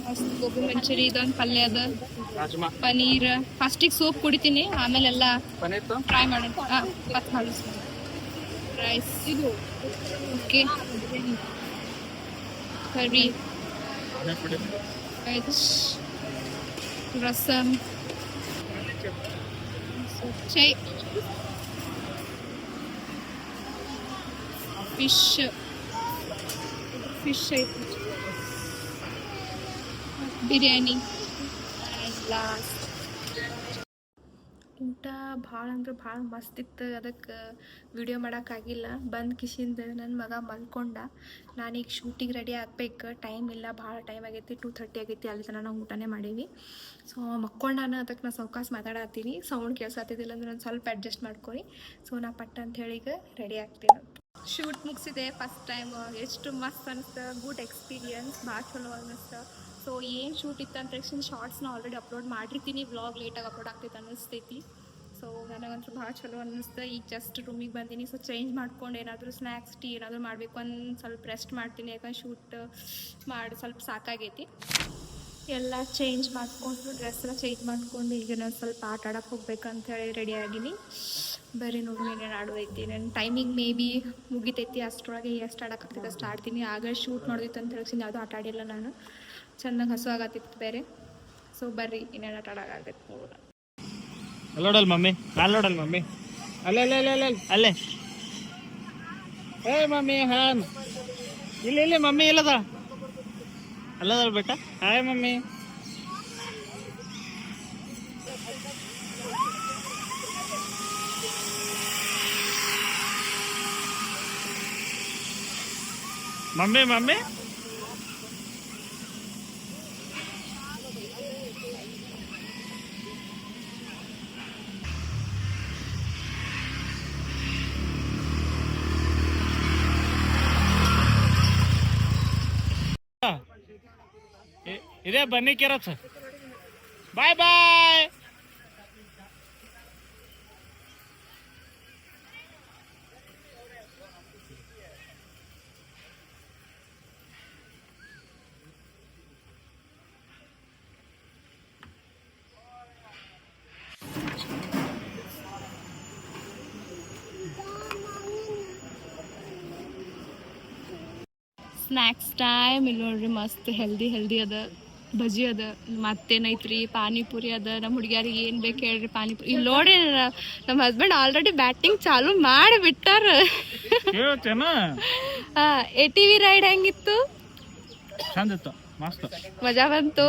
ಮಸ್ತ್ ಗೋಬಿ ಮಂಚೂರಿ ಇದೊಂದ್ ಪಲ್ಯ ಅದ. ರಾಜ್ಮಾ. ಪನೀರ್. ಫಸ್ಟಿಗೆ ಸೂಪ್ ಕುಡಿತೀನಿ ಆಮೇಲೆಲ್ಲ ಪನೀರ್ ಫ್ರೈ ಮಾಡೋಣ. ಹಾಂ ಮತ್ತೆ ಮಾಡಿಸ್ತೀನಿ ರೈಸ್ ಇದು okay curry veg rasam chai fish fish ಐತಿ ಬಿರಿಯಾನಿ ಲಾಸ್ಟ್ ಊಟ ಭಾಳ ಅಂದ್ರೆ ಭಾಳ ಮಸ್ತ್ ಇತ್ತು, ಅದಕ್ಕೆ ವಿಡಿಯೋ ಮಾಡೋಕ್ಕಾಗಿಲ್ಲ ಬಂದ್ ಕಿಶಿಂದ ನನ್ನ ಮಗ ಮಲ್ಕೊಂಡ. ನಾನೀಗ ಶೂಟಿಗೆ ರೆಡಿ ಆಗ್ಬೇಕು ಟೈಮ್ ಇಲ್ಲ, ಭಾಳ ಟೈಮ್ ಆಗೈತಿ ಟೂ ಥರ್ಟಿ ಆಗೈತಿ, ಅಲ್ಲಿ ತನಕ ನಾವು ಊಟನೇ ಮಾಡೀವಿ. ಸೊ ಮಕ್ಕೊಂಡಾನ ಅದಕ್ಕೆ ನಾ ಸೌಕಾಸ್ ಮಾತಾಡತ್ತೀನಿ ಸೌಂಡ್ ಕೇಳ್ಸತ್ತಿದ್ದಿಲ್ಲ ಅಂದ್ರೆ ನಾನು ಸ್ವಲ್ಪ ಅಡ್ಜಸ್ಟ್ ಮಾಡ್ಕೊಳಿ ಸೊ ನಾ ಪಟ್ಟ ಅಂತ ಹೇಳಿ ಈಗ ರೆಡಿ ಆಗ್ತೀನಿ ಶೂಟ್ ಮುಗಿಸಿದೆ ಫಸ್ಟ್ ಟೈಮ್ ಎಷ್ಟು ಮಸ್ತ್ ಅನಿಸ್ತು ಗುಡ್ ಎಕ್ಸ್ಪೀರಿಯನ್ಸ್ ಭಾಳ ಚಲೋ ಅನ್ನಿಸ್ತು ಸೊ ಏನು ಶೂಟ್ ಇತ್ತು ಅಂತ ತಕ್ಷಣ ಶಾರ್ಟ್ಸ್ನ ಆಲ್ರೆಡಿ ಅಪ್ಲೋಡ್ ಮಾಡಿರ್ತೀನಿ. ವ್ಲಾಗ್ ಲೇಟಾಗಿ ಅಪ್ಲೋಡ್ ಆಗ್ತೈತೆ ಅನ್ನಿಸ್ತೈತಿ. ಸೊ ನನಗಂತೂ ಭಾಳ ಚಲೋ ಅನ್ನಿಸ್ತು. ಈಗ ಜಸ್ಟ್ ರೂಮಿಗೆ ಬಂದೀನಿ. ಸೊ ಚೇಂಜ್ ಮಾಡ್ಕೊಂಡು ಏನಾದರೂ ಸ್ನ್ಯಾಕ್ಸ್ ಟೀ ಏನಾದರೂ ಮಾಡಬೇಕು. ಒಂದು ಸ್ವಲ್ಪ ರೆಸ್ಟ್ ಮಾಡ್ತೀನಿ. ಯಾಕಂದ್ರೆ ಶೂಟ್ ಮಾಡಿ, ಸ್ವಲ್ಪ ಸಾಕಾಗೈತಿ. ಎಲ್ಲ ಚೇಂಜ್ ಮಾಡಿಕೊಂಡು ಡ್ರೆಸ್ ಎಲ್ಲ ಚೇಂಜ್ ಮಾಡಿಕೊಂಡು ಈಗ ನಾನು ಸ್ವಲ್ಪ ಆಟ ಆಡಕ್ಕೆ ಹೋಗ್ಬೇಕಂತ ಹೇಳಿ ರೆಡಿ ಆಗಿನಿ. ಬರೀ ನೋಡಿ ಏನೇನು ಆಡೋದೈತಿ ನನ್ನ ಟೈಮಿಂಗ್ ಮೇ ಬಿ ಮುಗಿತೈತಿ. ಅಷ್ಟರೊಳಗೆ ಎಷ್ಟು ಆಡಕ್ಕೆ ಅಷ್ಟು ಆಡ್ತೀನಿ. ಆಗ ಶೂಟ್ ನೋಡಿತ್ತು ಅಂತ ಹೇಳಿ ಯಾವುದೂ ಆಟ ಆಡಿಲ್ಲ ನಾನು. ಚೆನ್ನಾಗಿ ಹಸು ಆಗತ್ತಿತ್ತು ಬೇರೆ. ಸೊ ಬರ್ರಿ ಇನ್ನೇನು ಆಟ ಆಡೋಕ್ಕಾಗತ್ತೆ ನೋಡೋಣ. ಅಲ್ಲೋಡಲ್ ಮಮ್ಮಿ ಅಲ್ಲೋಡಲ್ ಮಮ್ಮಿ. ಅಲ್ಲೇ ಅಲ್ಲೇ ಅಲ್ಲೇ ಅಲ್ಲೇ. ಅಲ್ಲೇ. ಏ ಮಮ್ಮಿ ಹಾನ್ ಇಲ್ಲಿ ಇಲ್ಲಿ ಮಮ್ಮಿ ಇಲ್ಲದ? ಅಲ್ಲದಲ್ ಬೇಟ. Hi mummy. Mummy mummy. E- ಇದೇ ಬನ್ನಿ ಕೆರಚ್ ಬಾಯ್ ಬಾಯ್ ಸ್ನ್ಯಾಕ್ಸ್ ಟೈಮ್ ಇಲ್ಲಿ ನೋಡ್ರಿ ಮಸ್ತ್ ಹೆಲ್ದಿ ಹೆಲ್ದಿ ಅದ ಬಜಿ ಅದ ಮತ್ತೇನೈತ್ರಿ ಪಾನಿಪುರಿ ಅದ ನಮ್ಮ ಹುಡುಗಿಯರಿಗೆ ಏನು ಬೇಕು ಹೇಳ್ರಿ ಪಾನಿಪುರಿ. ಇಲ್ಲಿ ನೋಡಿ ನಮ್ಮ ಹಸ್ಬೆಂಡ್ ಆಲ್ರೆಡಿ ಬ್ಯಾಟಿಂಗ್ ಚಾಲು ಮಾಡಿ ಬಿಟ್ಟಾರ ಎ ಟಿ ವಿ ರೈಡ್ ಹೆಂಗಿತ್ತು? ಮಜಾ ಬಂತು?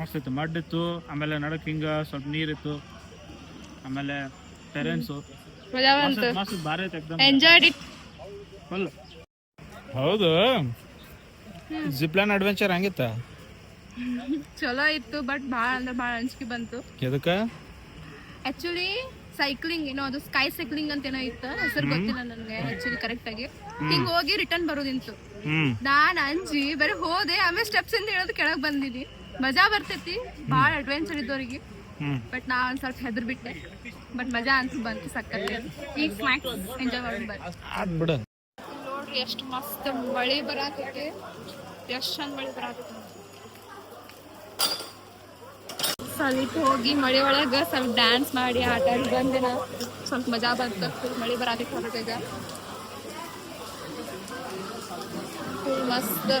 ಮಸ್ತ್ ಇತ್ತು ಮಡ್ ಇತ್ತು ಆಮೇಲೆ ನಡಕ್ ಹಿಂಗ ಸ್ವಲ್ಪ ನೀರಿತ್ತು ಆಮೇಲೆ ಪೇರೆಂಟ್ಸ್ ಮಜಾ ಬಂತು. ಮಸ್ತ್ ಭಾರಿ ಎಂಜಾಯ್ಡ್ ಇಟ್ ಫುಲ್ ಹೌದು. ಜಿಪ್ಲೈನ್ ಅಡ್ವೆಂಚರ್ ಹಂಗಿತ್ತ? ಚಲೋ ಇತ್ತು ಬಟ್ ಭಾಳ ಅಂದ್ರೆ ಭಾಳ ಅಂಜಿಕೆ ಬಂತು. ಎದಕ್ಕ? ಆಕ್ಚುಲಿ ಸೈಕ್ಲಿಂಗ್ ಏನೋ ಅದು ಸ್ಕೈ ಸೈಕ್ಲಿಂಗ್ ಅಂತ ಏನೋ ಇತ್ತು ಹೆಸರು ಗೊತ್ತಿಲ್ಲ ನನಗೆ ಆಕ್ಚುಲಿ ಕರೆಕ್ಟ್ ಆಗಿ. ಹಿಂಗ್ ಹೋಗಿ ರಿಟರ್ನ್ ಬರೋದಿಂತು. ನಾನ್ ಅಂಜಿ ಬರೀ ಹೋದೆ ಆಮೇಲೆ ಸ್ಟೆಪ್ಸ್ ಇಂದ ಹೇಳೋದು ಕೆಳಗ್ ಬಂದಿನಿ. ಮಜಾ ಬರ್ತೈತಿ ಭಾಳ ಅಡ್ವೆಂಚರ್ ಇದ್ದವ್ರಿಗೆ ಬಟ್ ನಾ ಒಂದ್ ಸ್ವಲ್ಪ ಹೆದರ್ ಬಿಟ್ಟೆ. ಬಟ್ ಮಜಾ ಅನ್ಸಿ ಬಂತು ಸಕ್ಕತ್ತೆ ಈಗ ಸ್ನಾಕ್ಸ್ ಎಂಜಾಯ್ ಮಾಡಿ ಬರ್ರಿ ನೋಡ್ರಿ ಎಷ್ಟು ಮಸ್ತ್ ಮಳೆ ಬರಾತೈತಿ. ಎಷ್ಟು ಚಂದ ಮಳೆ ಬರಾತೈತಿ. ಸ್ವಲ್ಪ ಹೋಗಿ ಮಳಿ ಒಳಗ ಸ್ವಲ್ಪ ಡ್ಯಾನ್ಸ್ ಮಾಡಿ ಆಟ ಆಡಿ ಬಂದಿನ. ಸ್ವಲ್ಪ ಮಜಾ ಬಂತು. ಫುಲ್ ಮಳಿ ಬರಾತೈತಿ ಹೊರಗೀಗ ಫುಲ್ ಮಸ್ತ್.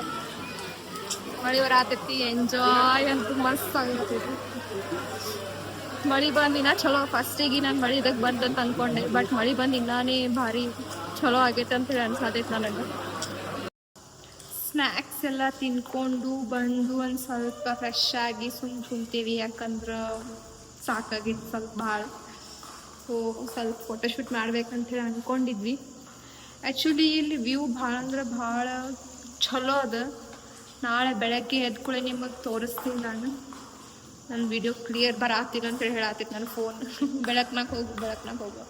ಮಳಿ ಬರಾತೈತಿ ಎಂಜಾಯ್ ಅಂತೂ ಮಸ್ತ್ ಆಗತೈತಿ ಮಳಿ ಬಂದಿನ ಚಲೋ. ಫಸ್ಟಿಗೆ ನಾನು ಮಳಿ ಇದಕ್ಕೆ ಬಂದಂತ ಅನ್ಕೊಂಡೆ. ಬಟ್ ಮಳಿ ಬಂದು ಇನ್ನಾನೇ ಭಾರಿ ಚಲೋ ಆಗೈತೆ ಅಂತ ಹೇಳಿ ಅನ್ಸಾತೈತೆ ನನಗೆ. ಸ್ನ್ಯಾಕ್ಸ್ ಎಲ್ಲ ತಿನ್ಕೊಂಡು ಬಂದು ಒಂದು ಸ್ವಲ್ಪ ಫ್ರೆಶ್ ಆಗಿ ಸುಮ್ ಕುಂತೀವಿ. ಯಾಕಂದ್ರೆ ಸಾಕಾಗಿತ್ತು ಸ್ವಲ್ಪ ಭಾಳ. ಸೊ ಸ್ವಲ್ಪ ಫೋಟೋಶೂಟ್ ಮಾಡ್ಬೇಕಂತ ಹೇಳಿ ಅಂದ್ಕೊಂಡಿದ್ವಿ ಆ್ಯಕ್ಚುಲಿ ಇಲ್ಲಿ ವ್ಯೂ ಭಾಳ ಅಂದ್ರೆ ಭಾಳ ಚಲೋ ಅದ. ನಾಳೆ ಬೆಳಗ್ಗೆ ಎದ್ಕೂಳೆ ನಿಮಗೆ ತೋರಿಸ್ತೀನಿ ನಾನು. ನನ್ನ ವಿಡಿಯೋ ಕ್ಲಿಯರ್ ಬರಾತಿಲ್ಲ ಅಂತೇಳಿ ಹೇಳತ್ತಿತ್ತು ನನ್ನ ಫೋನ್ ಬೆಳಕ್ನಾಗ ಹೋಗು ಬೆಳಕ್ನಾಗ ಹೋಗು.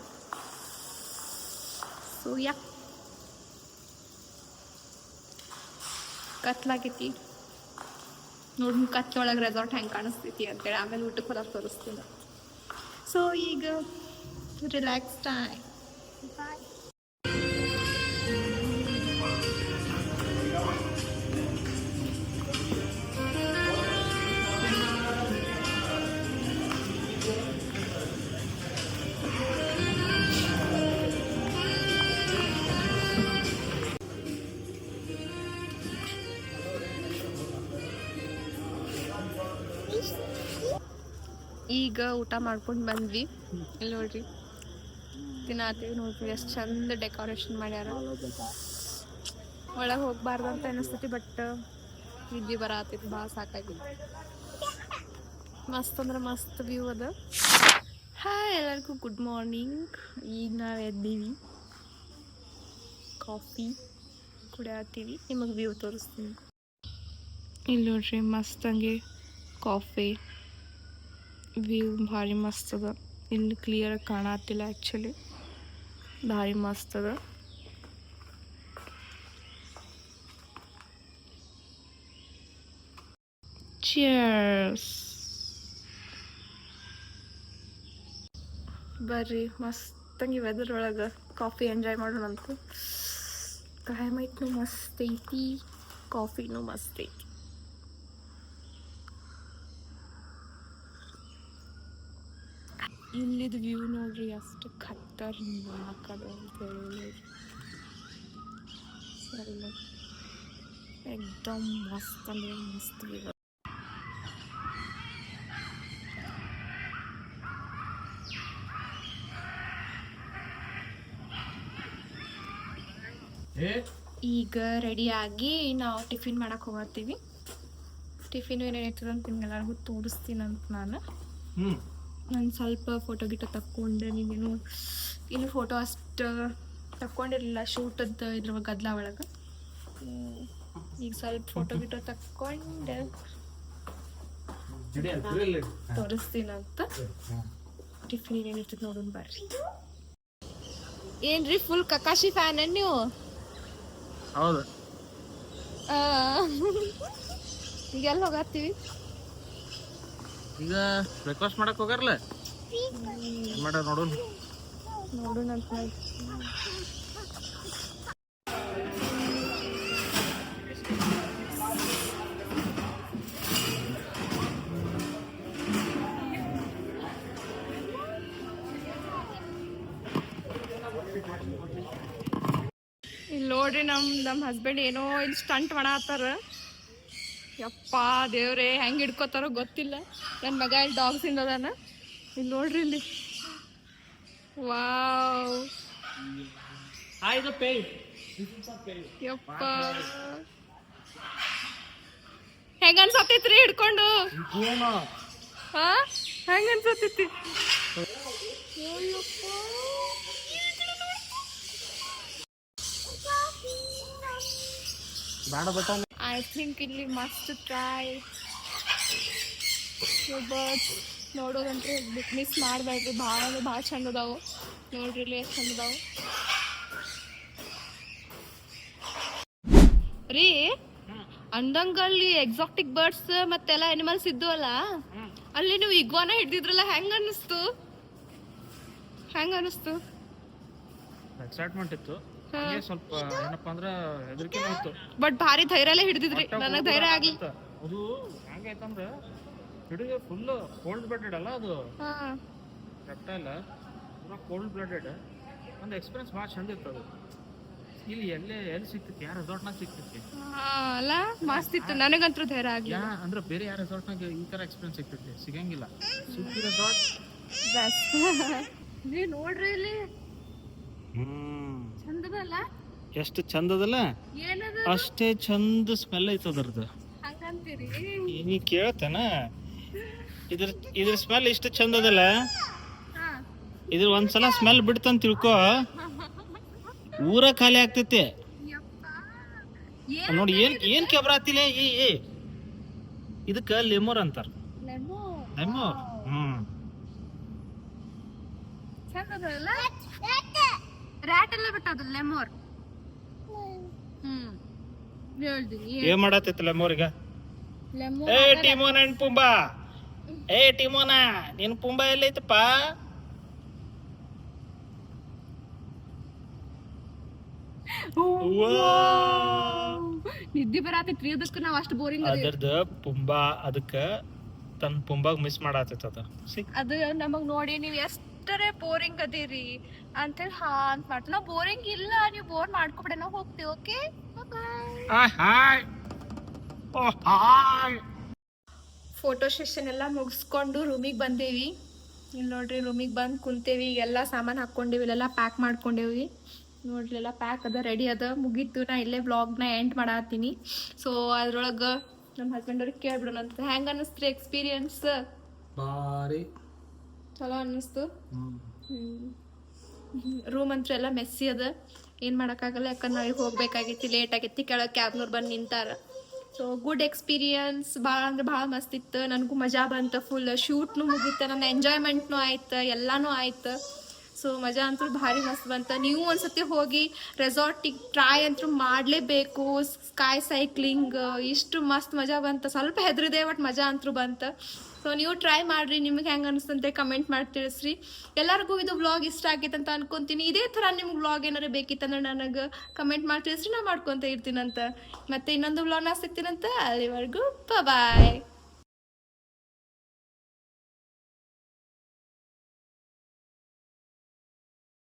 ಸೊ ಯಾ ಕತ್ಲಾಗೈತಿ. ನೋಡಿ ಕತ್ತೊಳಗೆ ರೆಸಾರ್ಟ್ ಹೆಂಗೆ ಕಾಣಿಸ್ತೈತಿ ಅಂತೇಳಿ ಆಮೇಲೆ ಊಟಕ್ಕೆ ಹೋದಾಗ ತೋರಿಸ್ತೀನಿ. ಸೊ ಈಗ ರಿಲ್ಯಾಕ್ಸ್ ಟೈಮ್ ಬಾಯ್ ಈಗ ಊಟ ಮಾಡ್ಕೊಂಡು ಬಂದ್ವಿ. ಇಲ್ಲಿ ನೋಡ್ರಿ. ತಿನ್ನತ್ತೀವಿ ನೋಡ್ರಿ, ಎಷ್ಟು ಚಂದ ಡೆಕೋರೇಷನ್ ಮಾಡ್ಯಾರ. ಒಳಗೆ ಹೋಗ್ಬಾರ್ದು ಅಂತ ಅನಿಸ್ತೈತಿ, ಬಟ್ ಇದ್ದಿ ಬರತ್ತೈತಿ ಭಾಳ ಸಾಕಾಗೈತಿ ಮಸ್ತ್ ಅಂದ್ರೆ ಮಸ್ತ್ ವ್ಯೂ ಅದ. ಹಾಯ್ ಎಲ್ಲರಿಗೂ ಗುಡ್ ಮಾರ್ನಿಂಗ್ ಈಗ ನಾವು ಎದ್ದೀವಿ. ಕಾಫಿ ಕುಡಿಯತ್ತೀವಿ ನಿಮಗೆ ವ್ಯೂ ತೋರಿಸ್ತೀನಿ. ಇಲ್ಲಿ ನೋಡ್ರಿ ಮಸ್ತ್ ಹಂಗೆ ಕಾಫಿ. ವ್ಯೂ ಭಾರಿ ಮಸ್ತ್ ಅದ. ಇಲ್ಲಿ ಕ್ಲಿಯರ್ ಕಾಣತ್ತಿಲ್ಲ ಆ್ಯಕ್ಚುಲಿ ಭಾರಿ ಮಸ್ತ್ ಅದ. ಚಿಯರ್ಸ್ ಬರ್ರಿ, ಮಸ್ತಂಗಿ ವೆದರ್ ಒಳಗೆ ಕಾಫಿ ಎಂಜಾಯ್ ಮಾಡೋಣಂತ. ಕ್ಲೈಮೇಟ್ನು ಮಸ್ತ್ ಐತಿ ಕಾಫಿನೂ ಮಸ್ತ್ ಐತಿ. ಇಲ್ಲಿದು ವ್ಯೂ ನೋಡ್ರಿ ಅಷ್ಟು ಖತರ್ನಾಕ್ ಅದ ಅಂತೇಳಿ ಸರಿ. ಎಕ್ದಮ್ ಮಸ್ತ್ ಅಂದ್ರೆ ಮಸ್ತ್ ವ್ಯೂ ಈಗ ರೆಡಿಯಾಗಿ ನಾವು ಟಿಫಿನ್ ಮಾಡಕ್ಕೆ ಹೋಗತ್ತೀವಿ ಟಿಫಿನ್ ಏನೇನು ಇರ್ತದೆ ಅಂತ ನಿಮ್ಗೆಲ್ಲರಿಗೂ ತೋರಿಸ್ತೀನಿ ಅಂತ ನಾನು ನಾನು ಸ್ವಲ್ಪ ಫೋಟೋ ಗಿಟೋ ತಕ್ಕೊಂಡೆ ನೀನೇನು ಇನ್ನು ಫೋಟೋ ಅಷ್ಟು ತಕ್ಕೊಂಡಿರಲಿಲ್ಲ ಶೂಟದ್ದು ಇದ್ರ ಗದ್ಲ ಒಳಗೆ. ಹ್ಮ್. ಈಗ ಸ್ವಲ್ಪ ಫೋಟೋ ಗಿಟೋ ತಕ್ಕೊಂಡೆ. ತೋರಿಸ್ತೀನಿ ಅಂತ. ಟಿಫಿನ್ ಏನೇನಿರ್ತದೆ ನೋಡೋಣ ಬರ್ರಿ. ಏನ್ರಿ ಫುಲ್ ಕಕಾಶಿ ಫ್ಯಾನ್ ನೀವು? ಹೌದು. ಆ, ಈಗ ಎಲ್ಲ ಹೋಗತ್ತೀವಿ? ಈಗ ಬ್ರೇಕ್ಫಾಸ್ಟ್ ಮಾಡಕ್ ಹೋಗಾರಲ್ಲ ಮಾಡ ನೋಡೋಣ. ಇಲ್ಲಿ ನೋಡ್ರಿ ನಮ್ ನಮ್ಮ ಹಸ್ಬೆಂಡ್ ಏನೋ ಇಲ್ಲಿ ಸ್ಟಂಟ್ ಮಾಡತ್ತಾರ. ಯಪ್ಪ ದೇವ್ರೆ ಹೆಂಗ್ ಹಿಡ್ಕೋತಾರೋ ಗೊತ್ತಿಲ್ಲ. ನನ್ನ ಮಗ ಇಲ್ಲಿ ಡಾಗ್ಸ್ ಇಂದದಾನ ಇಲ್ಲಿ ನೋಡ್ರಿ ಇಲ್ಲಿ. ವಾವ್. ಯಪ್ಪ. ಹೆಂಗ ಅನ್ಸತ್ತೈತ್ರಿ ಹಿಡ್ಕೊಂಡು? ಹಾ ಹೆಂಗ ಅನ್ಸತ್ತೈತಿ? ಬೇಡ ಬಟ್ಟ ಐ ಥಿಂಕ್ ಇಲ್ಲಿ ಮಸ್ತ್ ಟ್ರೈ ಬರ್ಡ್ಸ್ ನೋಡೋದಂದ್ರೆ ಮಿಸ್ ಮಾಡಬೇಡ್ರಿ ಭಾಳ ಅಂದ್ರೆ ಭಾಳ ಚಂದ ಅದಾವು. ನೋಡ್ರಿ ಇಲ್ಲಿ ಎಷ್ಟು ಚಂದ ಅದಾವು. ರೀ ಅಂದಂಗಲ್ಲಿ ಎಕ್ಸಾಕ್ಟಿಕ್ ಬರ್ಡ್ಸ್ ಮತ್ತೆಲ್ಲ ಅನಿಮಲ್ಸ್ ಇದ್ವಲ್ಲ ಅಲ್ಲ ಅಲ್ಲಿ ನೀವು ಇಗ್ವಾನ ಹಿಡ್ದಿದ್ರಲ್ಲ ಹೆಂಗ ಅನ್ನಿಸ್ತು? ಹೆಂಗ ಅನ್ನಿಸ್ತು? ಎಕ್ಸೈಟ್ಮೆಂಟ್ ಇತ್ತು. ಹಂಗೆ ಸ್ವಲ್ಪ ಏನಪ್ಪಾ ಅಂದ್ರ ಹೆದರಿಕೆ ಇತ್ತು ಬಟ್ ಭಾರಿ ಧೈರ್ಯಲ್ಲೇ ಹಿಡಿದಿದ್ರಿ. ನನಗೆ ಧೈರ್ಯ ಆಗ್ಲಿ. ಅದು ಹೆಂಗೈತಂದ್ರ ಹಿಡಿದು ಫುಲ್ ಕೋಲ್ಡ್ ಬ್ಲಡೆಡ್ ಅಲ್ಲ ಅದು? ಹಾ. ರೆಪ್ಟೈಲ್ ಪೂರಾ ಕೋಲ್ಡ್ ಬ್ಲಡೆಡ್ ಒಂದು ಎಕ್ಸ್ಪೀರಿಯನ್ಸ್ ಭಾಳ ಚಂದ ಇತ್ತು ಅದು. ಇಲ್ಲಿ ಎಲ್ಲೇ ಎಲ್ಲಿ ಸಿಕ್ತಿತ್ತು ಯಾರ ರೆಸಾರ್ಟ್ನಾಗ ಸಿಗ್ತೈತಿ ಹಾ, ಅಲ್ಲ ಮಸ್ತ್ ಇತ್ತು. ನನಗಂತೂ ಧೈರ್ಯ ಆಗ್ಲಿ ಯಾ ಅಂದ್ರೆ ಬೇರೆ ಯಾವ ರೆಸಾರ್ಟ್ನಾಗ ಈ ತರ ಎಕ್ಸ್ಪೀರಿಯನ್ಸ್ ಸಿಗ್ತೈತಿ ಸಿಗಂಗಿಲ್ಲ. ಸುತ್ತಿ ರೆಸಾರ್ಟ್ ನೀ ನೋಡ್ರಿ ಇಲ್ಲಿ. ಚಂದದಲ್ಲ? ಎಷ್ಟು ಚಂದದಲ್ಲ? ಅಷ್ಟೇ ಚಂದ ಸ್ಮೆಲ್ ಐತ ಅದ್ರದ್ದು. ನೀ ಕೇಳ್ತಾನ? ಇದ್ರ ಇದ್ರ ಸ್ಮೆಲ್ ಇಷ್ಟು ಚಂದದಲ್ಲ? ಇದ್ರ ಒಂದ್ಸಲ ಸ್ಮೆಲ್ ಬಿಡ್ತಂತ ತಿಳ್ಕೋ. ಊರ ಖಾಲಿ ಆಗ್ತೈತಿ. ನೋಡಿ ಏನ್ ಏನ್ ಕೆಬ್ರಾತಿಲೆ ಏ ಇದಕ್ಕ ಲೆಮೋರ್ ಅಂತಾರ. ಲೆಮೋ ಲೆಮೋರ್ ಹ್ಮ್. ಚಂದದಲ್ಲ? ರ್ಯಾಟ್ ಎಲ್ಲ ಬಿಟ್ಟದು ಲೆಮೋರ್ ಹ್ಮ್. ಏನ್ ಮಾಡತ್ತೈತಿ ಲೆಮೋರ್ ಈಗ? ಏ ಟಿಮೋನ್ ಅಂಡ್ ಪುಂಬಾ. ಏ ಟಿಮೋನ ನಿನ್ ಪುಂಬಾ ಎಲ್ಲೈತಪ್ಪ? ನಿದ್ದೆ ಬರಾತೈತ್ರಿ ಅದಕ್ಕೆ ನಾವ್ ಅಷ್ಟು ಬೋರಿಂಗ್ ಅದೇ. ಅದರ್ದ ಪುಂಬಾ ಅದಕ್ಕ ತನ್ನ ಪುಂಬಾಗ್ ಮಿಸ್ ಮಾಡಾತೈತ ಅದ. ಅದು ನಮಗ್ ನೋಡಿ ನೀವ್ ಎಷ್ಟರೇ ಬೋರಿಂಗ್ ಅದೀರಿ. ಅಂತೇಳಿ ಹಾ ಅಂತ ಮಾಡ್ತೀವಿ. ನಾವು ಬೋರಿಂಗ್ ಇಲ್ಲ ನೀವು ಬೋರ್ ಮಾಡ್ಕೊಬಿಡ ನಾವು ಹೋಗ್ತೀವಿ ಓಕೆ ಫೋಟೋ ಸೆಷನ್ ಎಲ್ಲ ಮುಗಿಸ್ಕೊಂಡು ರೂಮಿಗೆ ಬಂದೇವಿ. ಇಲ್ಲಿ ನೋಡ್ರಿ ರೂಮಿಗೆ ಬಂದು ಕುಂತೇವಿ. ಎಲ್ಲ ಸಾಮಾನು ಹಾಕ್ಕೊಂಡೇವಿ ಇಲ್ಲೆಲ್ಲ ಪ್ಯಾಕ್ ಮಾಡ್ಕೊಂಡೇವಿ. ನೋಡ್ರಿ ಎಲ್ಲ ಪ್ಯಾಕ್ ಅದ ರೆಡಿ ಅದ. ಮುಗೀತು ನಾ ಇಲ್ಲೇ ವ್ಲಾಗ್ನ ಎಂಡ್ ಮಾಡತ್ತೀನಿ ಸೊ ಅದ್ರೊಳಗೆ ನಮ್ಮ ಹಸ್ಬೆಂಡ್ ಅವ್ರಿಗೆ ಕೇಳ್ಬಿಡೋಣ ಅಂತ. ಹೆಂಗೆ ಅನ್ನಿಸ್ತ್ರಿ ಎಕ್ಸ್ಪೀರಿಯನ್ಸ್ ಬಾರಿ ಚಲೋ ಅನ್ನಿಸ್ತು. ರೂಮ್ ಅಂತೂ ಎಲ್ಲ ಮೆಸ್ಸಿ ಅದ. ಏನು ಮಾಡೋಕ್ಕಾಗಲ್ಲ ಯಾಕಂದ್ರೆ ನಾಳೆ ಹೋಗ್ಬೇಕಾಗಿತ್ತು ಲೇಟ್ ಆಗೈತಿ ಕೆಳಗೆ ಕ್ಯಾಬ್ನವ್ರು ಬಂದು ನಿಂತಾರ. ಸೊ ಗುಡ್ ಎಕ್ಸ್ಪೀರಿಯನ್ಸ್ ಭಾಳ ಅಂದ್ರೆ ಭಾಳ ಮಸ್ತ್ ಇತ್ತು. ನನಗೂ ಮಜಾ ಬಂತು ಫುಲ್ ಶೂಟ್ನು ಮುಗೀತು ನನ್ನ ಎಂಜಾಯ್ಮೆಂಟ್ನು ಆಯ್ತು ಎಲ್ಲನೂ ಆಯ್ತು. ಸೊ ಮಜಾ ಅಂತೂ ಭಾರಿ ಮಸ್ತ್ ಬಂತ. ನೀವು ಒಂದ್ಸತಿ ಹೋಗಿ ರೆಸಾರ್ಟಿಗೆ ಟ್ರೈ ಅಂತೂ ಮಾಡಲೇಬೇಕು. ಸ್ಕೈ ಸೈಕ್ಲಿಂಗ್ ಇಷ್ಟು ಮಸ್ತ್ ಮಜಾ ಬಂತ. ಸ್ವಲ್ಪ ಹೆದರಿದೆ ಬಟ್ ಮಜಾ ಅಂತೂ ಬಂತ. ಸೊ ನೀವು ಟ್ರೈ ಮಾಡ್ರಿ. ನಿಮಗೆ ಹೆಂಗೆ ಅನಿಸ್ತಂತೆ ಕಮೆಂಟ್ ಮಾಡಿ ತಿಳಿಸ್ರಿ. ಎಲ್ಲರಿಗೂ ಇದು ವ್ಲಾಗ್ ಇಷ್ಟ ಆಗೈತೆ ಅಂತ ಅನ್ಕೊಂತೀನಿ. ಇದೇ ಥರ ನಿಮ್ಗೆ ವ್ಲಾಗ್ ಏನಾರು ಬೇಕಿತ್ತಂದ್ರೆ ನನಗೆ ಕಮೆಂಟ್ ಮಾಡಿ ತಿಳಿಸ್ರಿ. ನಾ ಮಾಡ್ಕೊತ ಇರ್ತೀನಂತ. ಮತ್ತೆ ಇನ್ನೊಂದು ವ್ಲಾಗ್ನ ಸಿಗ್ತೀನಂತ ಅಲ್ಲಿವರೆಗೂ. ಬಾಯ್